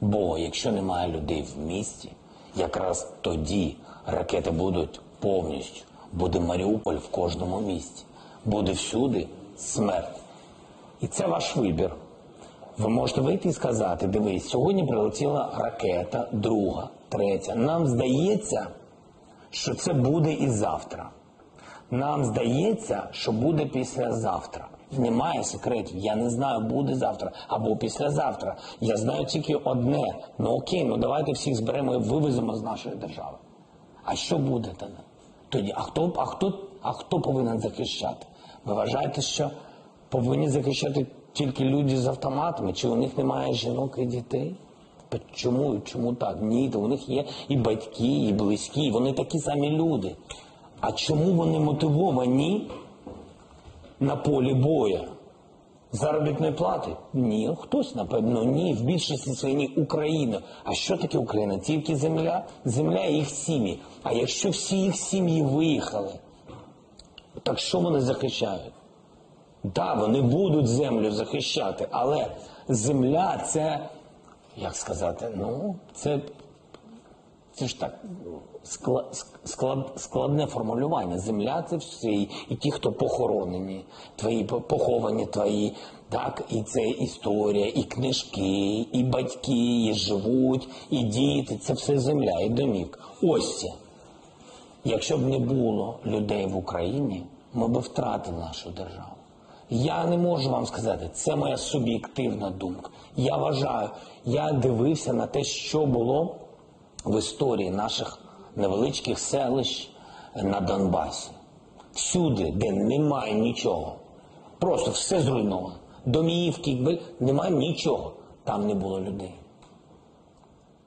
Бо якщо немає людей в місті, якраз тоді ракети будуть повністю. Буде Маріуполь в кожному місті. Буде всюди смерть. І це ваш вибір. Ви можете вийти і сказати: дивись, сьогодні прилетіла ракета, друга, третя. Нам здається, що це буде і завтра. Нам здається, що буде післязавтра. Немає секретів. Я не знаю, буде завтра або післязавтра. Я знаю тільки одне. Ну окей, ну давайте всіх зберемо і вивеземо з нашої держави. А що буде тоді? А хто, а хто, а хто повинен захищати? Ви вважаєте, що повинні захищати тільки люди з автоматами? Чи у них немає жінок і дітей? Чому? Чому так? Ні, то у них є і батьки, і близькі, вони такі самі люди. А чому вони мотивовані на полі боя? Заробітної плати? Ні, хтось, напевно, ні. В більшості своїй Україна. А що таке Україна? Тільки земля, земля і їх сім'ї. А якщо всі їх сім'ї виїхали, так що вони захищають? Так, вони будуть землю захищати, але земля це, як сказати, ну, це, це ж так склад, склад, складне формулювання. Земля це всі, і ті, хто похоронені, твої поховані твої, так, і це історія, і книжки, і батьки, і живуть, і діти. Це все земля, і домівка. Ось це. Якщо б не було людей в Україні, ми б втратили нашу державу. Я не можу вам сказати, це моя суб'єктивна думка. Я вважаю, я дивився на те, що було в історії наших невеличких селищ на Донбасі. Всюди, де немає нічого, просто все зруйновано. Домівки, немає нічого. Там не було людей.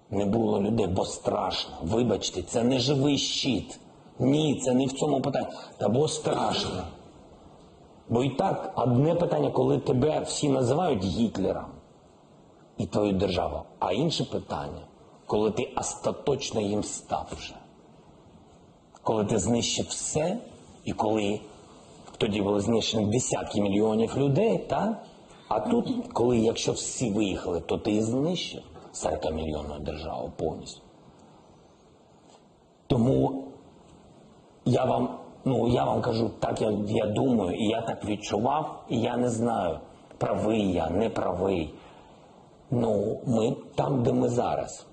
Не було людей, бо страшно. Вибачте, це не живий щит. Ні, це не в цьому питанні. Та бо страшно. Бо і так одне питання, коли тебе всі називають Гітлером і твою державу, а інше питання, коли ти остаточно їм став вже. Коли ти знищив все, і коли тоді були знищені десятки мільйонів людей, так? А тут, коли якщо всі виїхали, то ти знищив 40 мільйонну державу повністю. Тому я вам, ну я вам кажу так, як я думаю, і я так відчував, і я не знаю, правий я, не правий. Ну, ми там, де ми зараз.